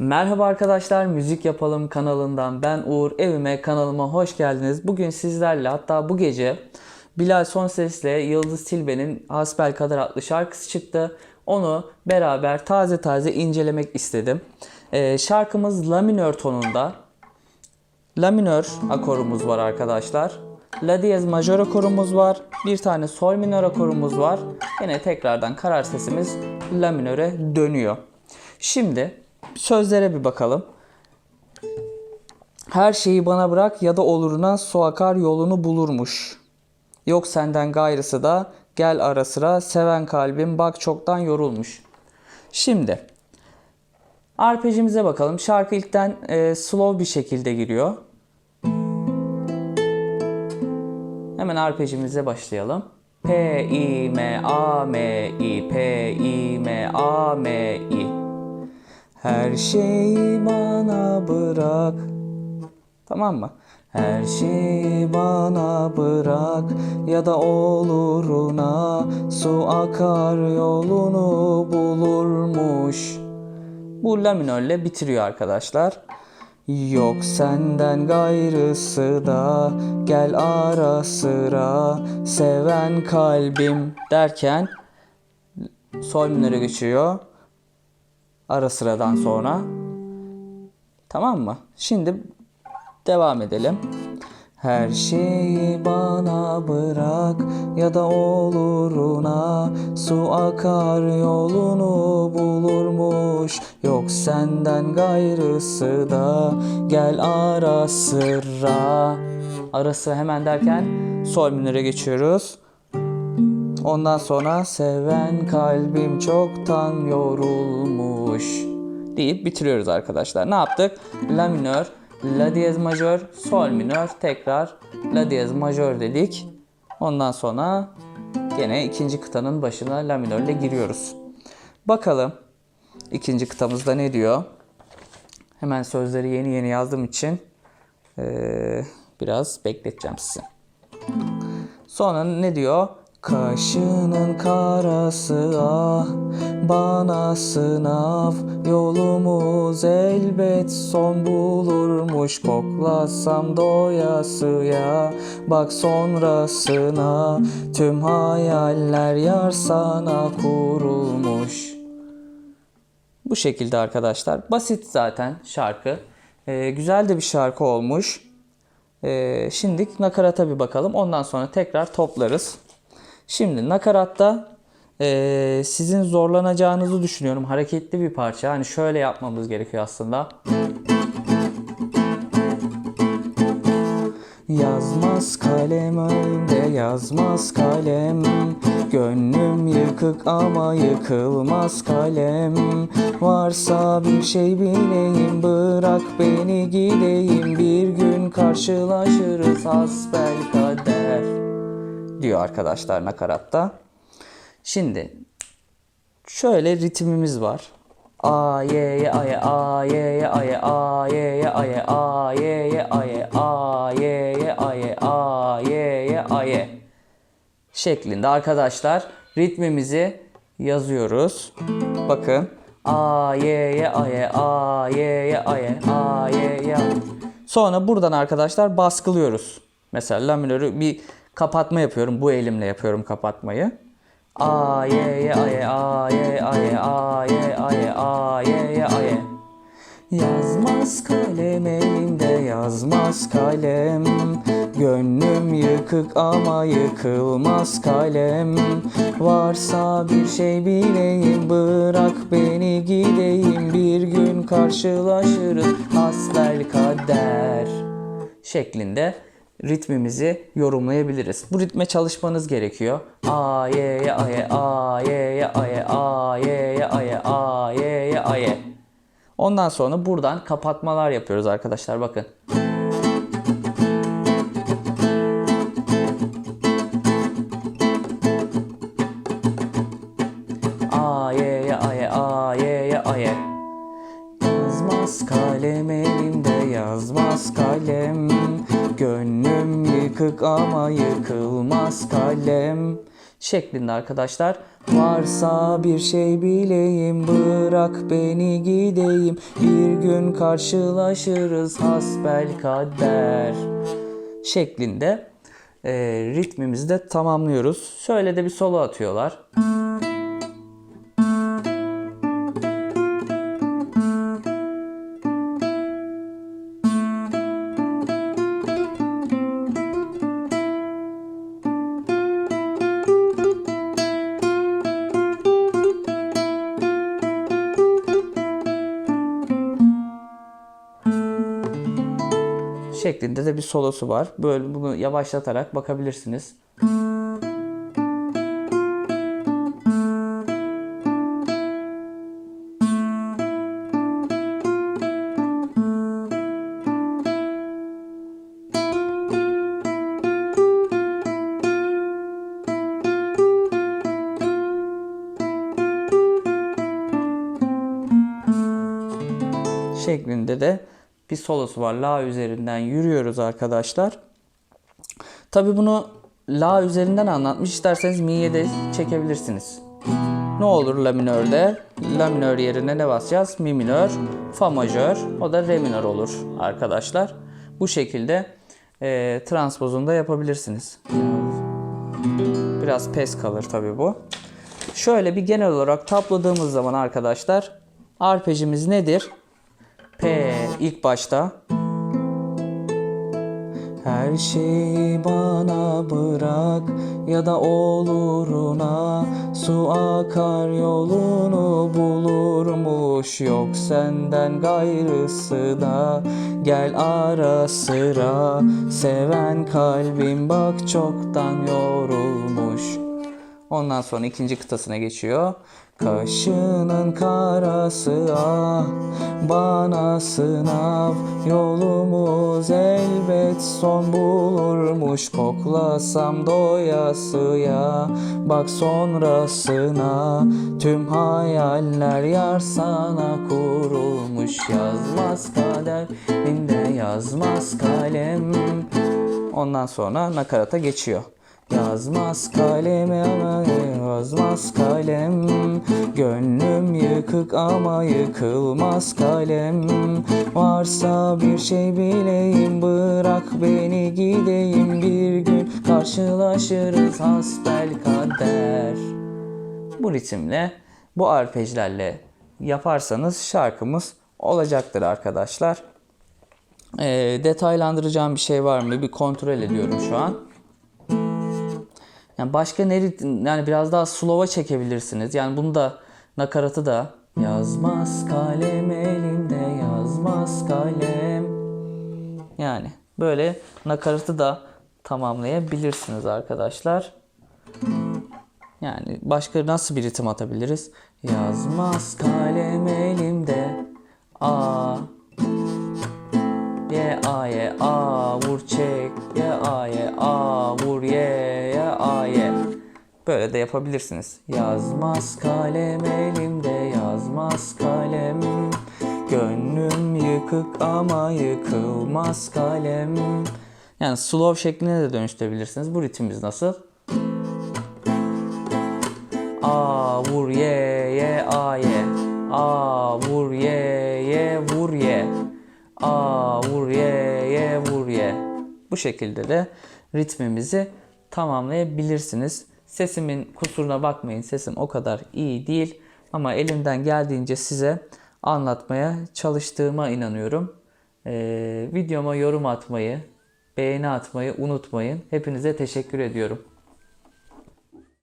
Merhaba arkadaşlar, Müzik Yapalım kanalından ben Uğur. Evime, kanalıma hoş geldiniz. Bugün sizlerle hatta bu gece Bilal Sonses'le Yıldız Tilbe'nin Hasbel Kader adlı şarkısı çıktı. Onu beraber taze taze incelemek istedim. Ee, şarkımız La minör tonunda. La minör akorumuz var arkadaşlar. La diyez majör akorumuz var. Bir tane sol minör akorumuz var. Yine tekrardan karar sesimiz La minöre dönüyor. Şimdi sözlere bir bakalım. Her şeyi bana bırak ya da oluruna su akar yolunu bulurmuş. Yok senden gayrısı da gel ara sıra seven kalbim bak çoktan yorulmuş. Şimdi arpejimize bakalım. Şarkı ilkten e, slow bir şekilde giriyor. Hemen arpejimize başlayalım. P, I, M, A, M, I, P, I, M, A, M, I. Her şeyi bana bırak. Tamam mı? Her şeyi bana bırak ya da oluruna su akar yolunu bulurmuş. Bu la minörle bitiriyor arkadaşlar. Yok senden gayrısı da gel ara sıra seven kalbim derken sol minöre geçiyor. Ara sıradan sonra. Tamam mı? Şimdi devam edelim. Her şeyi bana bırak ya da oluruna su akar yolunu bulurmuş. Yok senden gayrısı da gel ara sıra. Arası hemen derken sol minöre geçiyoruz. Ondan sonra seven kalbim çoktan yorulmuş deyip bitiriyoruz arkadaşlar. Ne yaptık? La minör, la diyez majör, sol minör, tekrar la diyez majör dedik. Ondan sonra gene ikinci kıtanın başına la minörle giriyoruz. Bakalım ikinci kıtamızda ne diyor? Hemen sözleri yeni yeni yazdığım için eee, biraz bekleteceğim sizi. Sonra ne diyor? Kaşının karası ah bana sınav yolumuz elbet son bulurmuş koklasam doyasıya bak sonrasına tüm hayaller yar sana kurulmuş. Bu şekilde arkadaşlar. Basit zaten şarkı. Ee, güzel de bir şarkı olmuş. Ee, şimdi nakarata bir bakalım. Ondan sonra tekrar toplarız. Şimdi nakaratta ee, sizin zorlanacağınızı düşünüyorum. Hareketli bir parça. Hani şöyle yapmamız gerekiyor aslında. Yazmaz kalem önde yazmaz kalem Gönlüm yıkık ama yıkılmaz kalem Varsa bir şey bileyim bırak beni gideyim Bir gün karşılaşırız hasbel kader Diyor arkadaşlar nakaratta. Şimdi şöyle ritmimiz var. A ye ye a ye a ye ye a ye a ye ye a ye a ye ye a ye a ye ye a ye a ye ye a ye şeklinde arkadaşlar ritmimizi yazıyoruz. Bakın a ye ye a ye a ye ye a ye a ye ye Sonra buradan arkadaşlar baskılıyoruz. Mesela la minörü bir kapatma yapıyorum. Bu elimle yapıyorum kapatmayı. A ye ye a ye a ye a ye a ye a ye a ye ye a ye Yazmaz kalem elimde yazmaz kalem. Gönlüm yıkık ama yıkılmaz kalem. Varsa bir şey bileyim bırak beni gideyim. Bir gün karşılaşırız hasbel kader şeklinde ritmimizi yorumlayabiliriz. Bu ritme çalışmanız gerekiyor. A ye ye a ye a ye ye a ye a ye ye a ye a ye ye a ye. Ondan sonra buradan kapatmalar yapıyoruz arkadaşlar bakın. Gönlüm yıkık ama yıkılmaz kalem şeklinde arkadaşlar. Varsa bir şey bileyim bırak beni gideyim bir gün karşılaşırız hasbel kader şeklinde e, ritmimizi de tamamlıyoruz. Şöyle de bir solo atıyorlar. Şeklinde de bir solosu var. Böyle bunu yavaşlatarak bakabilirsiniz. şeklinde de bir solosu var. La üzerinden yürüyoruz arkadaşlar. Tabi bunu La üzerinden anlatmış. İsterseniz Mi'ye de çekebilirsiniz. Ne olur La minörde? La minör yerine ne basacağız? Mi minör, Fa majör, o da Re minör olur arkadaşlar. Bu şekilde e, transpozunu da yapabilirsiniz. Biraz pes kalır tabi bu. Şöyle bir genel olarak tabladığımız zaman arkadaşlar arpejimiz nedir? P ilk başta. Her şeyi bana bırak ya da oluruna Su akar yolunu bulurmuş. Yok senden gayrısı da Gel ara sıra. Seven kalbim bak çoktan yorulmuş Ondan sonra ikinci kıtasına geçiyor. Kaşının karası ah bana sınav. Yolumuz elbet son bulurmuş. Koklasam doyasıya bak sonrasına. Tüm hayaller yar sana kurulmuş. Yazmaz kaderinde yazmaz kalem. Ondan sonra nakarata geçiyor. Yazmaz kaleme ama yazmaz kalem. Gönlüm yıkık ama yıkılmaz kalem. Varsa bir şey bileyim bırak beni gideyim. Bir gün karşılaşırız hasbel kader. Bu ritimle bu arpejlerle yaparsanız şarkımız olacaktır arkadaşlar. Ee, detaylandıracağım bir şey var mı? Bir kontrol ediyorum şu an. Yani başka ne rit- yani biraz daha slow'a çekebilirsiniz. Yani bunu da nakaratı da yazmaz kalem elimde yazmaz kalem. Yani böyle nakaratı da tamamlayabilirsiniz arkadaşlar. Yani başka nasıl bir ritim atabiliriz? Yazmaz kalem elimde A Ye a a vur çek ye a ye a vur ye ye a ye Böyle de yapabilirsiniz. Yazmaz kalem elimde yazmaz kalem Gönlüm yıkık ama yıkılmaz kalem Yani slow şekline de dönüştürebilirsiniz. Bu ritmimiz nasıl? A vur ye ye a ye A vur ye ye vur ye A vur ye ye vur ye Bu şekilde de ritmimizi tamamlayabilirsiniz. Sesimin kusuruna bakmayın. Sesim o kadar iyi değil ama elimden geldiğince size anlatmaya çalıştığıma inanıyorum. Ee, videoma yorum atmayı, beğeni atmayı unutmayın. Hepinize teşekkür ediyorum.